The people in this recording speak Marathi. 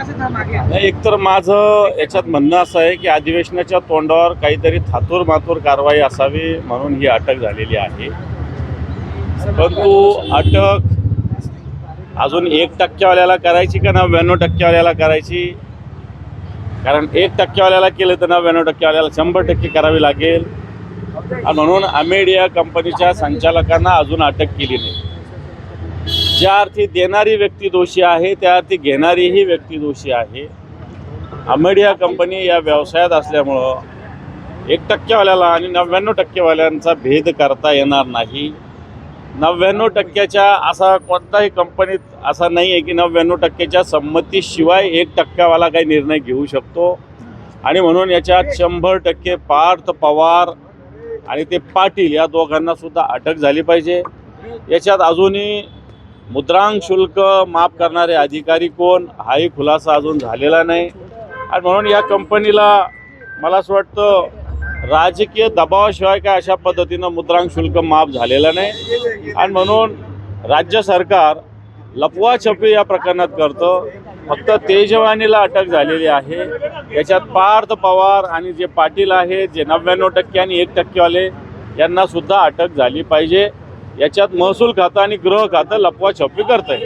नाही एकतर माझं याच्यात म्हणणं असं आहे की अधिवेशनाच्या तोंडावर काहीतरी थातूर मातूर कारवाई असावी म्हणून ही अटक झालेली आहे. परंतु अटक अजून एक टक्केवाल्याला करायची का नव्याण्णव टक्केवाल्याला करायची? कारण एक टक्केवाल्याला केलं तर नव्याण्णव टक्केवाल्याला शंभर टक्के करावी लागेल. म्हणून अमेडिया कंपनीच्या संचालकांना अजून अटक केली नाही. ज्या अर्थी देणारी व्यक्ती दोषी आहे त्या अर्थी घेणारीही व्यक्ती दोषी आहे. अमेडिया कंपनी या व्यवसायात असल्यामुळं एक टक्केवाल्याला आणि नव्याण्णव टक्केवाल्यांचा भेद करता येणार नाही. नव्याण्णव टक्क्याच्या असा कोणताही कंपनीत असा नाही आहे की नव्याण्णव टक्क्याच्या संमतीशिवाय एक टक्क्यावाला काही निर्णय घेऊ शकतो. आणि म्हणून याच्यात शंभर टक्के पार्थ पवार आणि ते पाटील या दोघांना सुद्धा अटक झाली पाहिजे. याच्यात अजूनही मुद्रांक शुल्क माफ करणारे अधिकारी कोण? हाही खुलासा अजून झालेला नाही. आणि म्हणून या कंपनीला मला असं वाटतं राजकीय दबावाशिवाय काय अशा पद्धतीनं मुद्रांक शुल्क माफ झालेलं नाही. आणि म्हणून राज्य सरकार लपवाछपी या प्रकरणात करतं. फक्त तेजवानीला अटक झालेली आहे. याच्यात पार्थ पवार आणि जे पाटील आहेत जे नव्याण्णव टक्के आणि एक टक्केवाले यांनासुद्धा अटक झाली पाहिजे. याच्यात महसूल खातं आणि गृह खातं लपवाछपी करत आहे